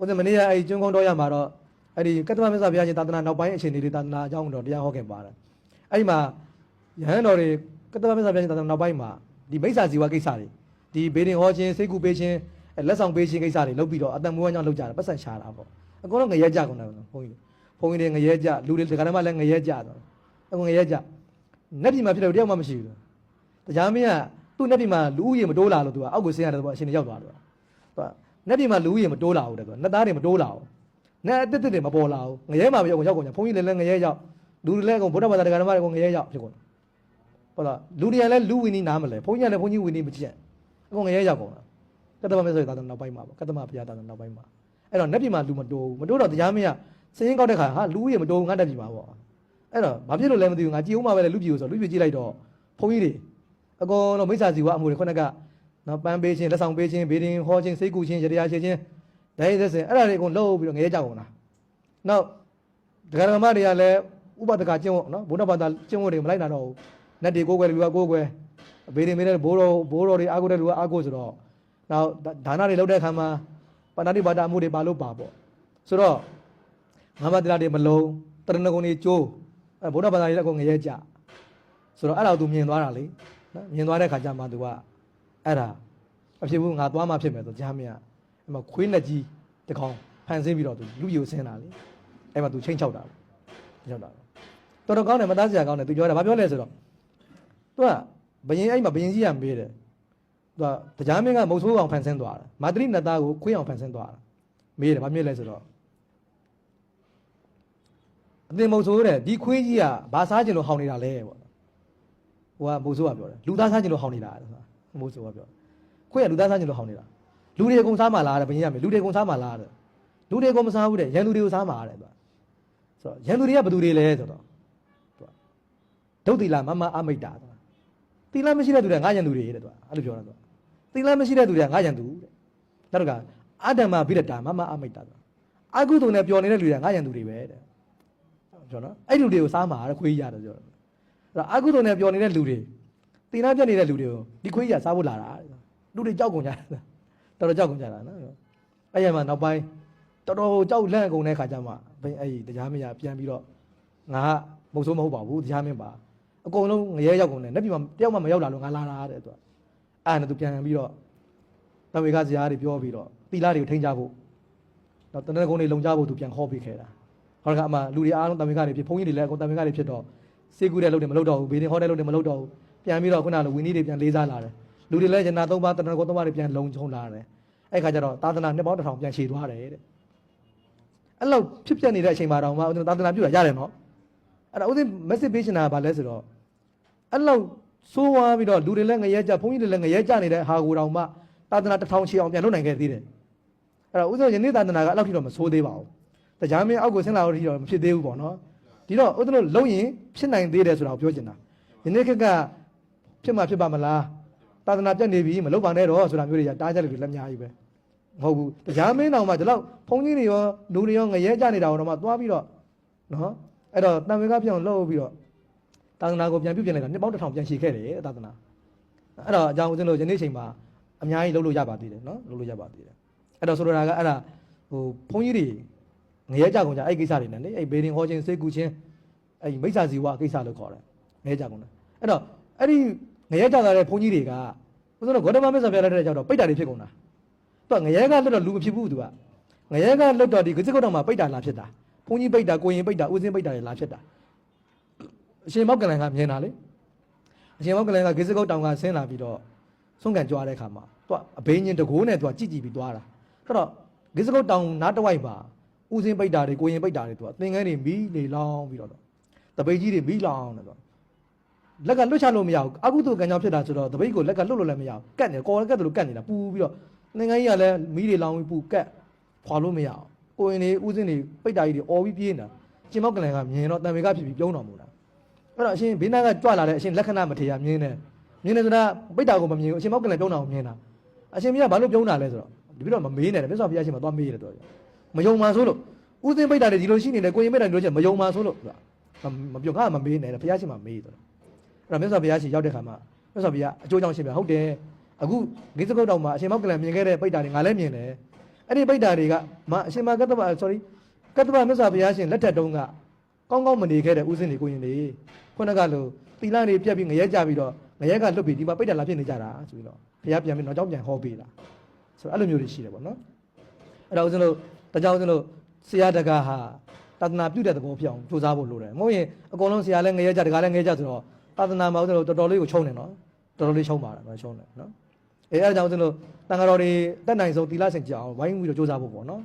ဦးဇင်းမနေ့ကအဲ့ဒီကျွန်းကုန်းတော်ရမှာတော့အဲ့ဒီကတ္တမမြတ်စွာဘုရားရှင်သာသနာနောက်ပိုင်းအခြေအနေတွေသာသနာအကြောင်းတော့တရားဟောခဲ့ပါတယ်အဲ့ဒီမှာယဟန်တော်တွေကတ္တမမြတ်စွာဘုရားရှင်သာသနာနောက်ပိုင်းမှာဒီမိစ္ဆာဇီဝကိစ္စတွေဒီဘေဒင်ဟောခြင်းစိတ်ကူပေးခြင်းအဲ့လက်ဆောင်ပေးခြင်းကိစ္စတွေလုပ်ပြီးတော့အတန်မွေးဝမ်းကြောင်းလုပ်ကြတာပတ်စံရှာတာပေါ့အကုန်လုံးငရဲကြကုန်တယ်ဘုန်းကြီးဘုန်းကြီးတွေငရဲကြလူတွေဒီကနေ့မှလည်းငရဲကြတော့အကုန်ငရဲကြနက်ပြည်မှာဖြစ်လို့တယောက်မှမရှိဘူးတရားမင်းကသူ့နက်ပြည်မှာလူဦးရေမတိုးလာလို့သူကအောက်ကိုဆင်းရတယ်ပေါ့အရှင်တွေရောက်သွားတယ်သူက နက်ပြည်မှာလူဦးရေမတိုးလာဘူးတဲ့သူကနက်သားတွေမတိုးလာဘူးနက်အတစ်တစ်တွေမပေါ်လာဘူးငရဲမှာပဲရောက်ရောက်ကုန်ကြဘုန်းကြီးလည်းလည်းငရဲရောက်လူတွေလည်းအကုန်ဗုဒ္ဓဘာသာတရားဓမ္မတွေအကုန်ငရဲရောက်ဖြစ်ကုန်တယ်ဟုတ်လားလူတွေကလည်းလူဝီနီနားမလဲဘုန်းကြီးကလည်းဘုန်းကြီးဝီနီမကြည့်အကုန်ငရဲရောက်ကုန်တာကတ္တမမေဆိုရတာနောက်ပိုင်းမှာပေါ့ကတ္တမဘုရားတာနောက်ပိုင်းမှာအဲ့တော့နက်ပြည်မှာလူမတိုးဘူးမတိုးတော့တရားမင်းကစရင်ကောက်တဲ့ခါဟာလူဦးရေမတိုးဘူးငါတက်ပြည်မှာပေါ့အဲ့တော့ဘာဖြစ်လို့လဲမသိဘူးငါကြည်ဦးမှာပဲလေလူပြည်ကိုဆိုလူပြည်ကြည့်လိုက်တော့ဘုန်းကြီးတွေအကုန်လုံးမိစ္ဆာစီဝအမှုတွေခုနက နော်ပန်းပေးခြင်းလက်ဆောင်ပေးခြင်းဘေးဒင်ဟောခြင်းစိတ်ကူခြင်းရတရားရှိခြင်းဒိုင်းသက်စင်အဲ့ဒါတွေအကုန်လှုပ်ပြီးတော့ငရဲကြကုန်တာနောက်ဒကာဒကမတွေကလည်းဥပဒကကျင့်ဝတ်နော်ဘုရားဘာသာကျင့်ဝတ်တွေမလိုက်နိုင်တော့ဘူးနတ်တွေကိုယ်ကွယ်လူကကိုယ်ကွယ်ဘေးဒင်မေးတဲ့ဘိုးတော်ဘိုးတော်တွေအာကိုတဲ့လူကအာကိုဆိုတော့နောက်ဒါနတွေလုပ်တဲ့အခါမှာပဏာတိဘာတာအမှုတွေပါလို့ပါပေါ့ဆိုတော့ငါမတရားတွေမလုံးတရဏဂုံတွေကျိုးအဲဘုရားဘာသာတွေလည်းအကုန်ငရဲကြဆိုတော့အဲ့ဒါကိုသူမြင်သွားတာလေနော်မြင်သွားတဲ့ခါကျမှသူက အဲ့ဒါအဖြစ်ဘူးငါသွားမှဖြစ်မယ်ဆိုဂျာမင်းကအဲ့မှာခွေးလက်ကြီးတစ်ကောင်ဖန်ဆင်းပြီးတော့သူလူပြိုဆင်းတာလေအဲ့မှာသူချိန်ချောက်တာချိန်ချောက်တာတော်တော်ကောင်းတယ်မသားစရာကောင်းတယ်သူပြောတာဘာပြောလဲဆိုတော့သူကဘယင်အဲ့မှာဘယင်ကြီးကမေးတယ်သူကတရားမင်းကမုတ်ဆိုးအောင်ဖန်ဆင်းသွားတာမာတရိနတ်သားကိုခွေးအောင်ဖန်ဆင်းသွားတာမေးတယ်ဘာမြင်လဲဆိုတော့အသင်မုတ်ဆိုးတဲ့ဒီခွေးကြီးကဘာစားကျင်လို့ဟောင်းနေတာလဲပေါ့ဟိုကမုတ်ဆိုးကပြောတယ်လူသားစားကျင်လို့ဟောင်းနေတာဆိုတာ မုတ်ဆိုးကပြောခွေးကလူသားစားကျင်လို့ဟောင်းနေတာလူတွေအကုန်စားမှလားတဲ့ဘယင်ကမေးလူတွေအကုန်စားမှလားတဲ့လူတွေအကုန်မစားဘူးတဲ့ရန်သူတွေကိုစားမှတဲ့သူကဆိုတော့ရန်သူတွေကဘယ်သူတွေလဲဆိုတော့သူကဒုတ်တိလာမမအမိတ်တာသူကတိလာမရှိတဲ့သူတွေကငါရန်သူတွေတဲ့သူကအဲ့လိုပြောတာသူကတိလာမရှိတဲ့သူတွေကငါရန်သူတဲ့နောက်တစ်ခါအတ္တမဘိရတာမမအမိတ်တာသူကအကုသိုလ်နဲ့ပျော်နေတဲ့လူတွေကငါရန်သူတွေပဲတဲ့ပြောနော်အဲ့လူတွေကိုစားမှာတဲ့ခွေးရတယ်ပြောတယ်အဲ့တော့အကုသိုလ်နဲ့ပျော်နေတဲ့လူတွေ တိလာပြတ်နေတဲ့လူတွေကိုဒီခွေးရစားဖို့လာတာတဲ့လူတွေကြောက်ကုန်ကြတာတော်တော်ကြောက်ကုန်ကြတာနော်အဲ့ရမှာနောက်ပိုင်းတော်တော်ကြောက်လန့်ကုန်တဲ့ခါကျမှဘယ်အဲ့ဒီတရားမရပြန်ပြီးတော့ငါကမဟုတ်ဆိုးမဟုတ်ပါဘူးတရားမင်းပါအကုန်လုံးငရဲရောက်ကုန်တယ်လက်ပြမှာတယောက်မှမရောက်လာလို့ငါလာတာတဲ့သူကအဲ့ဒါနဲ့သူပြန်ပြီးတော့တဝေကဇာတ်တွေပြောပြီးတော့တိလာတွေကိုထိန်းကြဖို့တော့တနက်ကုန်းတွေလုံကြဖို့သူပြန်ခေါ်ပေးခဲ့တာဟောကအမှလူတွေအားလုံးတဝေကတွေဖြစ်ဘုန်းကြီးတွေလည်းအကုန်တဝေကတွေဖြစ်တော့စေကူတဲ့လုပ်တယ်မလုပ်တော့ဘူးဘေးတင်ဟောတဲ့လုပ်တယ်မလုပ်တော့ဘူး ပြန်ပြီးတော့ခုနကလိုဝင်းကြီးတွေပြန်လေးစားလာတယ်လူတွေလည်းယနာသုံးပါးတနက်ကုန်းသုံးပါးတွေပြန်လုံချုံလာတယ်အဲ့ခါကျတော့သာသနာနှစ်ပေါင်းတစ်ထောင်ပြန်ရှည်သွားတယ်တဲ့အဲ့လောက်ဖြစ်ပြနေတဲ့အချိန်မှာတော့မှဦးဇင်းသာသနာပြုတာရတယ်နော်အဲ့ဒါဦးဇင်း message ပေးချင်တာကဘာလဲဆိုတော့အဲ့လောက်ဆိုးဝါးပြီးတော့လူတွေလည်းငရဲကြဘုန်းကြီးတွေလည်းငရဲကြနေတဲ့ဟာကိုတောင်မှသာသနာတစ်ထောင်ချီအောင်ပြန်လုပ်နိုင်ခဲ့သေးတယ်အဲ့တော့ဦးဇင်းယနေ့သာသနာကအဲ့လောက်ထိတော့မဆိုးသေးပါဘူးတရားမင်းအောက်ကိုဆင်းလာတော့ထိတော့မဖြစ်သေးဘူးပေါ့နော်ဒီတော့ဦးဇင်းတို့လုံရင်ဖြစ်နိုင်သေးတယ်ဆိုတာကိုပြောချင်တာယနေ့ခက်က ဖြစ်မှာဖြစ်ပါမလားသာသနာပြတ်နေပြီမလုပ်ပါနဲ့တော့ဆိုတာမျိုးတွေကတားကြတယ်လို့လက်များကြီးပဲမဟုတ်ဘူးတရားမင်းတောင်မှဒီလောက်ဘုန်းကြီးတွေရောလူတွေရောငရဲကြနေတာတော့မှသွားပြီးတော့နော်အဲ့တော့တန်ဝေကပြောင်းလှုပ်ပြီးတော့သာသနာကိုပြန်ပြုပြင်လိုက်တာနှစ်ပေါင်းတစ်ထောင်ပြန်ရှည်ခဲ့တယ်သာသနာအဲ့တော့အကြောင်းဦးဇင်းတို့ယနေ့ချိန်မှာအများကြီးလှုပ်လို့ရပါသေးတယ်နော်လှုပ်လို့ရပါသေးတယ်အဲ့တော့ဆိုလိုတာကအဲ့ဒါဟိုဘုန်းကြီးတွေငရဲကြကုန်ကြအဲ့ကိစ္စတွေနဲ့လေအဲ့ဘေဒင်ဟောခြင်းစိတ်ကူခြင်းအဲ့မိစ္ဆာဇီဝကိစ္စလို့ခေါ်တယ်ငရဲကြကုန်တယ်အဲ့တော့အဲ့ဒီ ငရဲကြတာတဲ့ဘုန်းကြီးတွေကဦးဇင်းတို့ဂေါတမမစ္ဆာပြလက်တဲ့ကြောက်တော့ပိတ်တာတွေဖြစ်ကုန်တာသူကငရဲကလွတ်တော့လူမဖြစ်ဘူးသူကငရဲကလွတ်တော့ဒီဂစိကုတ်တော်မှာပိတ်တာလာဖြစ်တာဘုန်းကြီးပိတ်တာကိုရင်ပိတ်တာဦးစင်းပိတ်တာတွေလာဖြစ်တာအရှင်မောက်ကလန်ကမြင်တာလေအရှင်မောက်ကလန်ကဂစိကုတ်တောင်ကဆင်းလာပြီးတော့ဆုံးကန်ကြွားတဲ့ခါမှာသူကအဘိညာဉ်တကိုးနဲ့သူကကြည်ကြည်ပြီးသွားတာအဲ့တော့ဂစိကုတ်တောင်နားတစ်ဝိုက်မှာဦးစင်းပိတ်တာတွေကိုရင်ပိတ်တာတွေသူကသင်္ကန်းတွေမီးလေလောင်းပြီးတော့တပိတ်ကြီးတွေမီးလောင်းတယ်သူက လက်ကလွတ်ချလို့မရဘူးအကုသိုလ်ကံကြောင့်ဖြစ်တာဆိုတော့တပိတ်ကိုလက်ကလွတ်လို့လည်းမရဘူးကတ်နေကော်လည်းကတ်တယ်လို့ကတ်နေတာပူပြီးတော့ငငယ်ကြီးကလည်းမီးတွေလောင်ပြီးပူကတ်ခွာလို့မရအောင်ကိုရင်တွေဥစဉ်တွေပိတ်တာကြီးတွေအော်ပြီးပြေးနေတာကျင်မောက်ကလန်ကမြင်တော့တံပေကဖြစ်ပြီးပြုံးတော်မူတာအဲ့တော့အရှင်ဘေးနာကကြွလာတဲ့အရှင်လက္ခဏာမထေရမြင်တယ်မြင်တယ်ဆိုတာပိတ်တာကိုမမြင်ဘူးအရှင်မောက်ကလန်ပြုံးတာကိုမြင်တာအရှင်မြင်ကဘာလို့ပြုံးတာလဲဆိုတော့ဒီပြီးတော့မမေးနဲ့မြတ်စွာဘုရားရှင်မသွားမေးတယ်တော့မယုံမှဆိုလို့ဥစဉ်ပိတ်တာတွေဒီလိုရှိနေတယ်ကိုရင်ပိတ်တာဒီလိုချက်မယုံမှဆိုလို့မပြောငါမမေးနဲ့ဘုရားရှင်မမေးတော့အဲ့ တော့မြတ်စွာဘုရားရှင်ရောက်တဲ့ခါမှာမြတ်စွာဘုရားအကျိုးကြောင့်ရှင်ပြဟုတ်တယ်အခုဂိသကုတ်တောင်မှာအရှင်မောက်ကလန်မြင်ခဲ့တဲ့ပိတ်တာတွေငါလည်းမြင်တယ်အဲ့ဒီပိဋ္ဌာတွေကမအရှင်မကတ္တဗ sorry ကတ္တဗမြတ်စွာဘုရားရှင်လက်ထက်တုန်းကကောင်းကောင်းမနေခဲ့တဲ့ဥစဉ်တွေကိုရင်တွေခုနကလိုတီလာတွေပြက်ပြီးငရဲကြပြီးတော့ငရဲကလွတ်ပြီးဒီမှာပိဋ္ဌာလာဖြစ်နေကြတာဆိုပြီးတော့ဘုရားပြန်ပြီးတော့ကြောင်းပြန်ဟောပေးတာဆိုတော့အဲ့လိုမျိုးတွေရှိတယ်ပေါ့နော်အဲ့တော့ဦးဇင်းတို့တကြောင်ဦးဇင်းတို့ဆရာတကာဟာသာသနာပြုတဲ့သဘောဖြစ်အောင်ကြိုးစားဖို့လိုတယ်မဟုတ်ရင်အကုန်လုံးဆရာလည်းငရဲကြတကာလည်းငရဲကြဆိုတော့ သာသနာမှာဦးဇင်းတို့တော်တော်လေးကိုချုံနေနော်တော်တော်လေးချုံပါတာနော်ချုံနေနော်အဲအဲ့ဒါကြောင့်ဦးဇင်းတို့တန်ဃာတော်တွေတက်နိုင်ဆုံးသီလစင်ကြအောင်ဝိုင်းပြီးတော့ကြိုးစားဖို့ပေါ့နော်